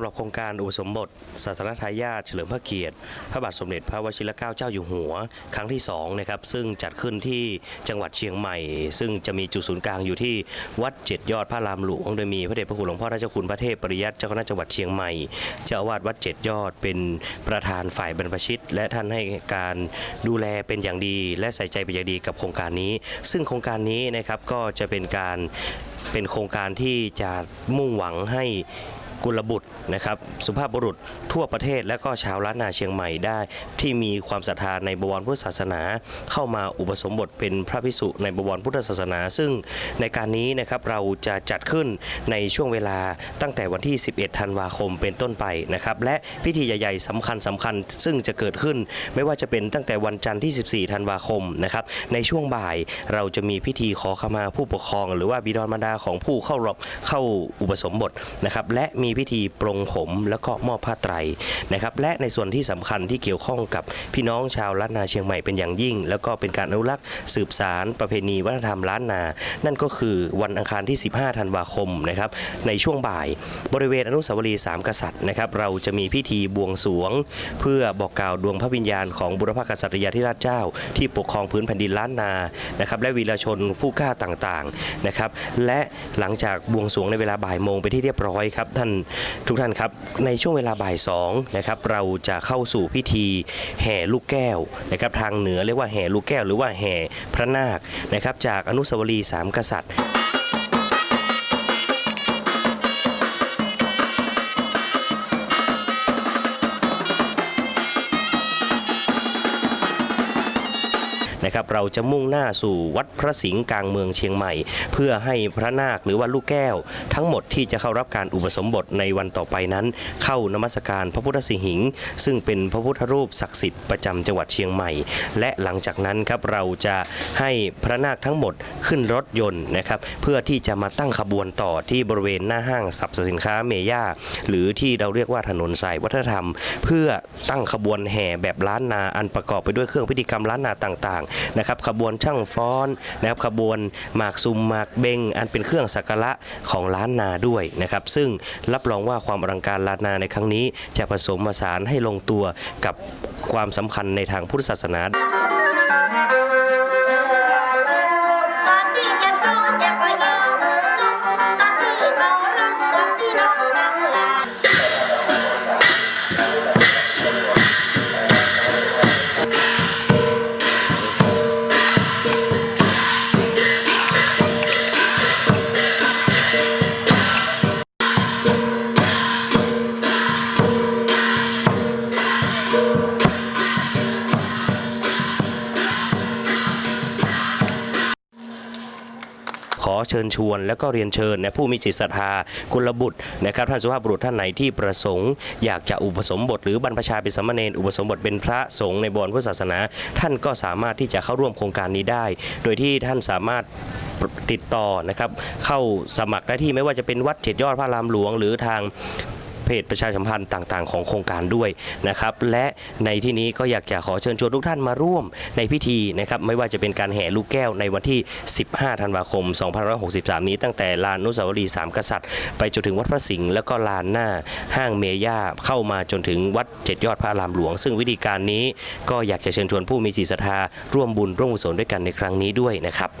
ำหรับโครงการอุปสมบทศาสนทายาทเฉลิมพระเกียรติ พระบาทสมเด็จพระวชิรเกล้าเจ้าอยู่หัว ครั้งที่2นะครับซึ่งจัดขึ้นที่จังหวัดเชียงใหม่ ซึ่งจะมีจุดศูนย์กลางอยู่ที่วัดเจ็ดยอดพระรามหลวง โดยมีพระเดชพระคุณหลวงพ่อราชคุณพระเทพปริยัติเจ้าคณะจังหวัดเชียงใหม่ เจ้าอาวาสวัดเจ็ดยอดเป็นประธานฝ่ายบรรพชิต และท่านให้การดูแลเป็นอย่างดี และใส่ใจเป็นอย่างดีกับโครงการนี้ ซึ่งโครงการนี้นะครับก็จะเป็นการเป็นโครงการที่จะมุ่งหวังให้ กุลบุตรนะครับสุภาพบุรุษทั่วประเทศและก็ชาวล้านนาเชียงใหม่ได้ ที่มีความศรัทธาในบวรพุทธศาสนา เข้ามาอุปสมบทเป็นพระภิกษุในบวรพุทธศาสนา ซึ่งในการนี้นะครับเราจะจัดขึ้นในช่วงเวลาตั้งแต่วันที่ 11 ธันวาคมเป็นต้นไปนะครับและพิธีใหญ่ๆสำคัญสำคัญซึ่งจะเกิดขึ้นไม่ว่าจะเป็นตั้งแต่วันจันทร์ที่ 14 ธันวาคมนะครับในช่วงบ่ายเราจะมีพิธีขอขมาผู้ปกครอง หรือว่าบิดามารดาของผู้เข้ารับเข้าอุปสมบทนะครับและมีีพิธีปรงผมแล้วก็มอบผ้าไตรนะครับและในส่วนที่สำคัญที่เกี่ยวข้องกับพี่น้องชาวล้านนาเชียงใหม่เป็นอย่างยิ่ง แล้วก็เป็นการอนุรักษ์สืบสารประเพณีวัฒนธรรมล้านนา นั่นก็คือวันอังคารที่ 15 ธันวาคมนะครับในช่วงบ่าย บริเวณอนุสาวรีย์สามกษัตริย์นะครับเราจะมีพิธีบวงสรวง เพื่อบอกกล่าวดวงพระวิญญาณของบุรพกษัตริยาธิราชเจ้า ที่ปกครองพื้นแผ่นดินล้านนานะครับและวีรชนผู้กล้าต่างๆนะครับและหลังจากบวงสรวงในเวลาบ่ายโมงไปที่เรียบร้อยครับท่านทุกท่านครับในช่วงเวลาบ่ายสองนะครับเราจะเข้าสู่พิธีแห่ลูกแก้วนะครับทางเหนือเรียกว่าแห่ลูกแก้ว หรือว่าแห่พระนาคนะครับจากอนุสาวรีย์สามกษัตริย์ นะครับเราจะมุ่งหน้าสู่วัดพระสิงห์กลางเมืองเชียงใหม่ เพื่อให้พระนาคหรือว่าลูกแก้ว ทั้งหมดที่จะเข้ารับการอุปสมบทในวันต่อไปนั้น เข้านมัสการพระพุทธสิหิงค์ซึ่งเป็นพระพุทธรูปศักดิ์สิทธิ์ประจำจังหวัดเชียงใหม่ และหลังจากนั้นครับเราจะให้พระนาคทั้งหมดขึ้นรถยนต์นะครับเพื่อที่จะมาตั้งขบวนต่อที่บริเวณหน้าห้างสรรพสินค้าเมย่าหรือที่เราเรียกว่าถนนสายวัฒนธรรม เพื่อตั้งขบวนแห่แบบล้านนาอันประกอบไปด้วยเครื่องพิธีกรรมล้านนาต่างนะครับขบวนช่างฟ้อนนะครับขบวนหมากซุมหมากเบงอันเป็นเครื่องสักการะของล้านนาด้วยนะครับซึ่งรับรองว่าความอลังการล้านนาในครั้งนี้ จะผสมผสานให้ลงตัวกับความสำคัญในทางพุทธศาสนา ขอเชิญชวน และก็เรียนเชิญนะผู้มีจิตศรัทธากุลบุตรนะครับท่านสุภาพบุรุษท่านไหนที่ประสงค์ อยากจะอุปสมบท หรือบรรพชาเป็นสามเณรอุปสมบทเป็นพระสงฆ์ในบวรพุทธศาสนา ท่านก็สามารถที่จะเข้าร่วมโครงการนี้ได้ โดยที่ท่านสามารถติดต่อนะครับเข้าสมัครได้ที่ไม่ว่าจะเป็นวัดเจ็ดยอดพระรามหลวง หรือทาง เพจประชาสัมพันธ์ต่างๆ ของโครงการด้วยนะครับ และในที่นี้ก็อยากจะขอเชิญชวนทุกท่านมาร่วมในพิธีนะครับไม่ว่าจะเป็นการแห่ลูกแก้วในวันที่ 15 ธันวาคม 2563 นี้ตั้งแต่ลานนุสาวรีย์สามกษัตริย์ ไปจนถึงวัดพระสิงห์แล้วก็ลานหน้าห้างเมย่าเข้ามาจนถึงวัดเจ็ดยอดพระรามหลวง ซึ่งวิธีการนี้ก็อยากจะเชิญชวนผู้มีจิตศรัทธาร่วมบุญร่วมกุศลด้วยกันในครั้งนี้ด้วยนะครับ